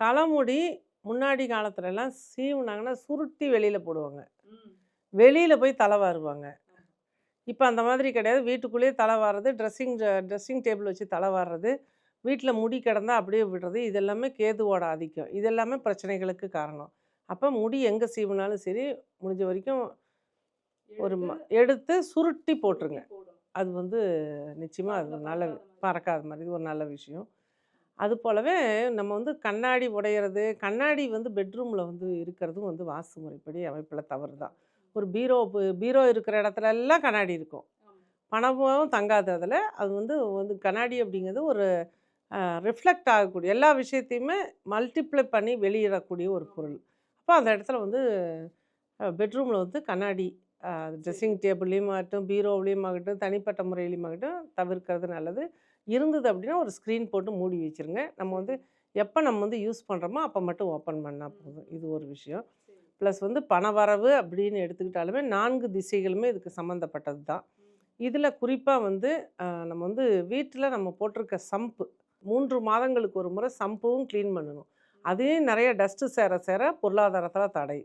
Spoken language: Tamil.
தலைமுடி முன்னாடி காலத்துலலாம் சீவுனாங்கன்னா சுருட்டி வெளியில் போடுவாங்க. வெளியில் போய் தலை வாருவாங்க. இப்போ அந்த மாதிரி கிடையாது. வீட்டுக்குள்ளேயே தலை வாடுறது ட்ரெஸ்ஸிங் ட்ரெஸ்ஸிங் டேபிள் வச்சு தலை வாடுறது வீட்டில் முடி கிடந்தா அப்படியே விடுறது இது எல்லாமே கேதுவோட ஆதிக்கம். இது எல்லாமே பிரச்சனைகளுக்கு காரணம். அப்போ முடி எங்கே சீவுனாலும் சரி முடிஞ்ச வரைக்கும் ஒரு எடுத்து சுருட்டி போட்டுருங்க. அது வந்து நிச்சயமாக அது நல்ல பறக்காத மாதிரி ஒரு நல்ல விஷயம். அது போலவே நம்ம வந்து கண்ணாடி உடையிறது கண்ணாடி வந்து பெட்ரூமில் வந்து இருக்கிறதும் வந்து வாஸ்து முறைப்படி அமைப்பில் தவறு தான் ஒரு பீரோ பீரோ இருக்கிற இடத்துல எல்லாம் கண்ணாடி இருக்கும். பணமும் தங்காது அதில். அது வந்து வந்து கண்ணாடி அப்படிங்கிறது ஒரு ரிஃப்ளெக்ட் ஆகக்கூடிய எல்லா விஷயத்தையுமே மல்டிப்ளை பண்ணி வெளியிடக்கூடிய ஒரு பொருள். அப்போ அந்த இடத்துல வந்து பெட்ரூமில் வந்து கண்ணாடி ட்ரெஸ்ஸிங் டேபிள்லேயும் ஆகட்டும் பீரோவிலையும் ஆகட்டும் தனிப்பட்ட முறையிலையும் ஆகட்டும் தவிர்க்கிறது நல்லது. இருந்தது அப்படின்னா ஒரு ஸ்க்ரீன் போட்டு மூடி வச்சிருங்க. நம்ம வந்து எப்போ நம்ம வந்து யூஸ் பண்ணுறோமோ அப்போ மட்டும் ஓப்பன் பண்ணால் போதும். இது ஒரு விஷயம். ப்ளஸ் வந்து பணவரவு அப்படின்னு எடுத்துக்கிட்டாலுமே நான்கு திசைகளுமே இதுக்கு சம்மந்தப்பட்டது தான். இதில் குறிப்பாக வந்து நம்ம வந்து வீட்டில் நம்ம போட்டிருக்க சம்பு மூன்று மாதங்களுக்கு ஒரு முறை சம்பும் க்ளீன் பண்ணணும். அதே நிறைய டஸ்ட்டு சேர சேர பொருளாதாரத்தில் தடை.